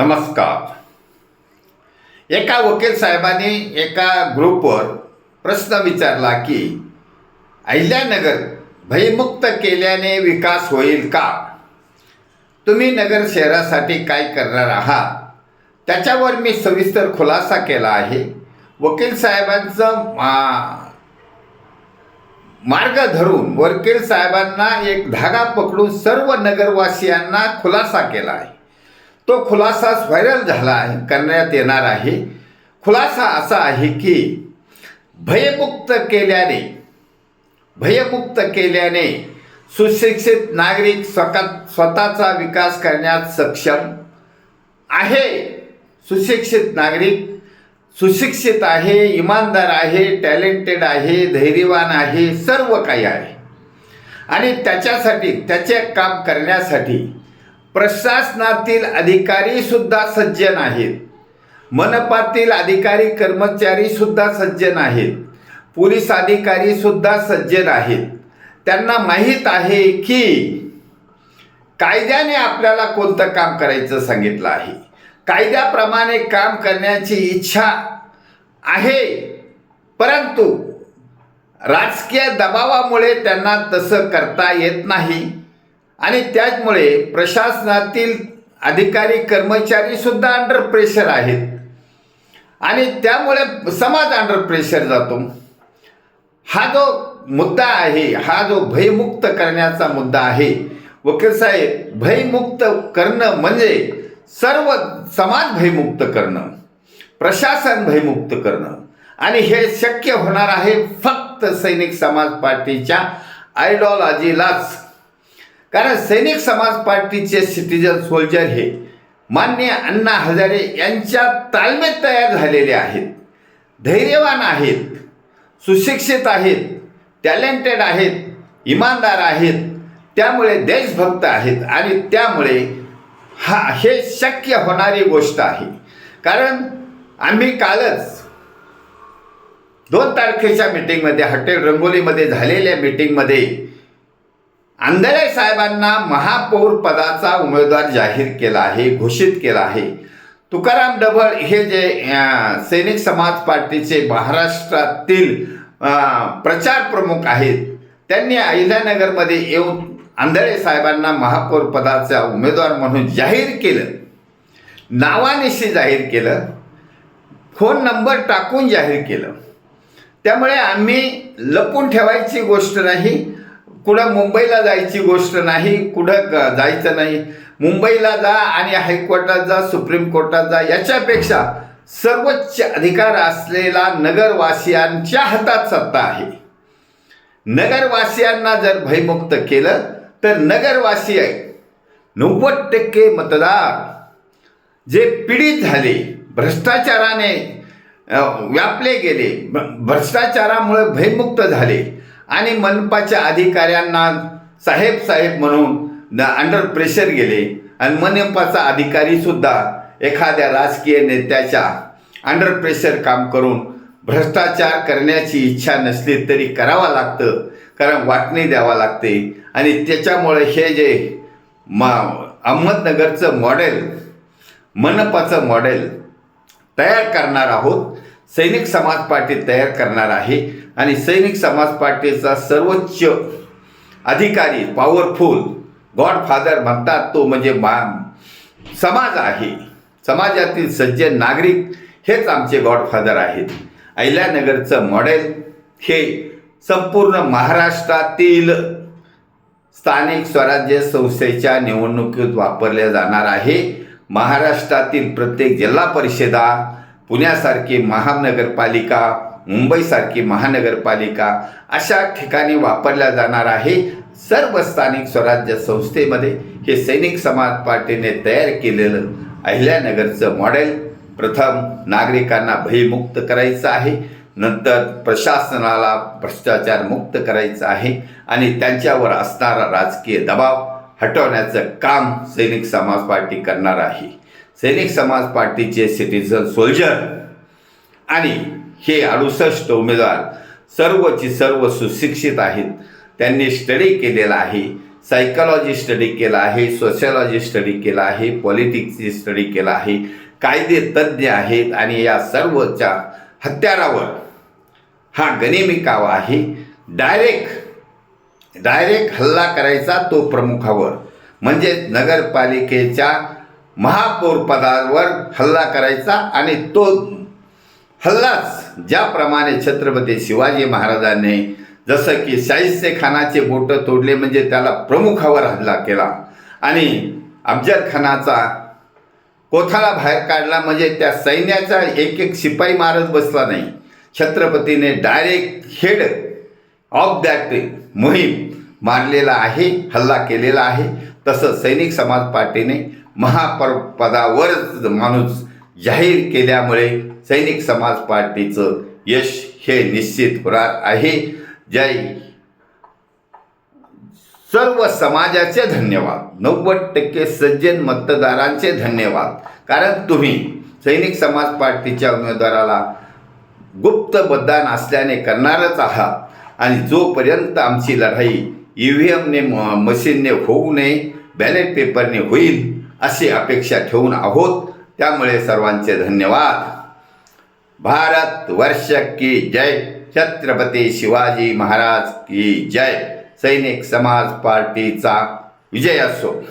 नमस्कार. एका वकील साहेबांनी एका ग्रुपवर प्रश्न विचारला की अहिल्यानगर भयमुक्त केल्याने विकास होईल का? तुम्ही नगर शहरासाठी काय करणार आहात? त्याच्यावर मी सविस्तर खुलासा केला आहे. वकील साहेबांचं मा मार्ग धरून वकील साहेबांना एक धागा पकडून सर्व नगरवासियांना खुलासा केला आहे. तो खुलासाच व्हायरल झाला आहे करण्यात येणार आहे. खुलासा असा आहे की भयमुक्त केल्याने भयमुक्त केल्याने सुशिक्षित नागरिक स्वतः स्वतःचा विकास करण्यात सक्षम आहे. सुशिक्षित नागरिक सुशिक्षित आहे इमानदार आहे टॅलेंटेड आहे धैर्यवान आहे सर्व काही आहे. आणि त्याच्यासाठी त्याचे काम करण्यासाठी प्रशासनातील अधिकारी सुद्धा सज्जन आहेत. मनपातील अधिकारी कर्मचारी सुद्धा सज्जन आहेत. पोलीस अधिकारी सुद्धा सज्जन आहेत. त्यांना माहीत आहे की कायद्याने आपल्याला कोणतं काम करायचं सांगितलं आहे. कायद्याप्रमाणे काम करण्याची इच्छा आहे परंतु राजकीय दबावामुळे त्यांना तसं करता येत नाही. आणि त्याचमुळे प्रशासनातील अधिकारी कर्मचारी सुद्धा अंडर प्रेशर आहेत. आणि त्यामुळे समाज अंडर प्रेशर जातो. हा जो मुद्दा आहे हा जो भयमुक्त करण्याचा मुद्दा आहे वकील साहेब भयमुक्त करणं म्हणजे सर्व समाज भयमुक्त करणं प्रशासन भयमुक्त करणं. आणि हे शक्य होणार आहे फक्त सैनिक समाज पार्टीच्या आयडिओलॉजीलाच कारण सैनिक समाज पार्टीचे सिटीजन सोल्जर हे मान्य अण्णा हजारे यांच्या तालमेत तयार झालेले आहेत. धैर्यवान आहेत सुशिक्षित आहेत टॅलेंटेड आहेत इमानदार आहेत. त्यामुळे देशभक्त आहेत आणि त्यामुळे हा हे शक्य होणारी गोष्ट आहे. कारण आम्ही कालच दोन तारखेच्या मीटिंगमध्ये हॉटेल रंगोलीमध्ये झालेल्या मीटिंगमध्ये आंधळे साहेबांना महापौर पदाचा उमेदवार जाहीर केला आहे घोषित केला आहे. तुकाराम डबळ हे जे सैनिक समाज पार्टीचे महाराष्ट्रातील प्रचार प्रमुख आहेत. त्यांनी अहिल्यानगरमध्ये येऊन आंधळे साहेबांना महापौर पदाचा उमेदवार म्हणून जाहीर केलं. नावानिशी जाहीर केलं. फोन नंबर टाकून जाहीर केलं. त्यामुळे आम्ही लपून ठेवायची गोष्ट नाही. कुठं मुंबईला जायची गोष्ट नाही कुठं ग- जायचं नाही. मुंबईला जा आणि हायकोर्टात जा सुप्रीम कोर्टात जा याच्यापेक्षा सर्वोच्च अधिकार असलेला नगरवासियांच्या हातात सत्ता आहे. नगरवासियांना जर भयमुक्त केलं तर नगरवासी नव्वद टक्के मतदार जे पीडित झाले भ्रष्टाचाराने व्यापले गेले भ- भ्रष्टाचारामुळे भयमुक्त झाले आणि मनपाच्या अधिकाऱ्यांना साहेब साहेब म्हणून अंडर प्रेशर गेले. आणि मनपाचा अधिकारी सुद्धा एखाद्या राजकीय नेत्याच्या अंडर प्रेशर काम करून भ्रष्टाचार करण्याची इच्छा नसली तरी करावा लागतं. कारण वाटणी द्यावा लागते. आणि त्याच्यामुळे हे जे म अहमदनगरचं मॉडेल मनपाचं मॉडेल तयार करणार आहोत. सैनिक समाज पार्टी तयार करणार आहे. आणि सैनिक समाज पार्टीचा सर्वोच्च अधिकारी पॉवरफुल गॉडफादर म्हणतात तो म्हणजे मा समाज आहे. समाजातील सज्जन नागरिक हेच आमचे गॉडफादर आहेत. अहिल्यानगरचं मॉडेल हे संपूर्ण महाराष्ट्रातील स्थानिक स्वराज्य संस्थेच्या निवडणुकीत वापरल्या जाणार आहे. महाराष्ट्रातील प्रत्येक जिल्हा परिषदा पुण्यासारखी महानगरपालिका मुंबईसारखी महानगरपालिका अशा ठिकाणी वापरल्या जाणार आहे. सर्व स्थानिक स्वराज्य संस्थेमध्ये हे सैनिक समाज पार्टीने तयार केलेलं अहिल्यानगरचं मॉडेल प्रथम नागरिकांना भयमुक्त करायचं आहे. नंतर प्रशासनाला भ्रष्टाचार मुक्त करायचं आहे आणि त्यांच्यावर असणारा राजकीय दबाव हटवण्याचं काम सैनिक समाज पार्टी करणार आहे. सैनिक समाज पार्टीचे सिटीजन सोल्जर आणि हे अडुसष्ट उमेदवार सर्वची सर्व सुशिक्षित आहेत. त्यांनी स्टडी केलेला आहे. सायकॉलॉजी स्टडी केला आहे सोशलॉजी स्टडी केला आहे पॉलिटिक्सची स्टडी केला आहे कायदे तज्ज्ञ आहेत आणि या सर्वच्या हत्यारावर हा गनिमी कावा आहे. डायरेक्ट डायरेक्ट हल्ला करायचा तो प्रमुखावर. म्हणजे नगरपालिकेच्या महापौर पदावर हल्ला करायचा आणि तो हल्लाच ज्याप्रमाणे छत्रपती शिवाजी महाराजांनी जसं की शाहिस्ते खानाचे बोटं तोडले म्हणजे त्याला प्रमुखावर हल्ला केला. आणि अफजल खानाचा कोथाळा बाहेर काढला म्हणजे त्या सैन्याचा एक एक शिपाई मारत बसला नाही. छत्रपतीने डायरेक्ट हेड ऑफ दॅट मोहीम मारलेला आहे हल्ला केलेला आहे. तसं सैनिक समाज पार्टीने महापर पदावरच माणूस जाहीर केल्यामुळे सैनिक समाज पार्टीचं यश हे निश्चित होणार आहे. जय सर्व समाजाचे धन्यवाद. नव्वद टक्के सज्जन मतदारांचे धन्यवाद. कारण तुम्ही सैनिक समाज पार्टीच्या उमेदवाराला गुप्त मतदान असल्याने करणारच आहात. आणि जोपर्यंत आमची लढाई ई व्ही एमने मशीनने होऊ नये बॅलेट पेपरने होईल अशी अपेक्षा ठेवून आहोत. त्यामुळे सर्वांचे धन्यवाद. भारत वर्ष की जय. छत्रपती शिवाजी महाराज की जय. सैनिक समाज पार्टीचा विजय असो.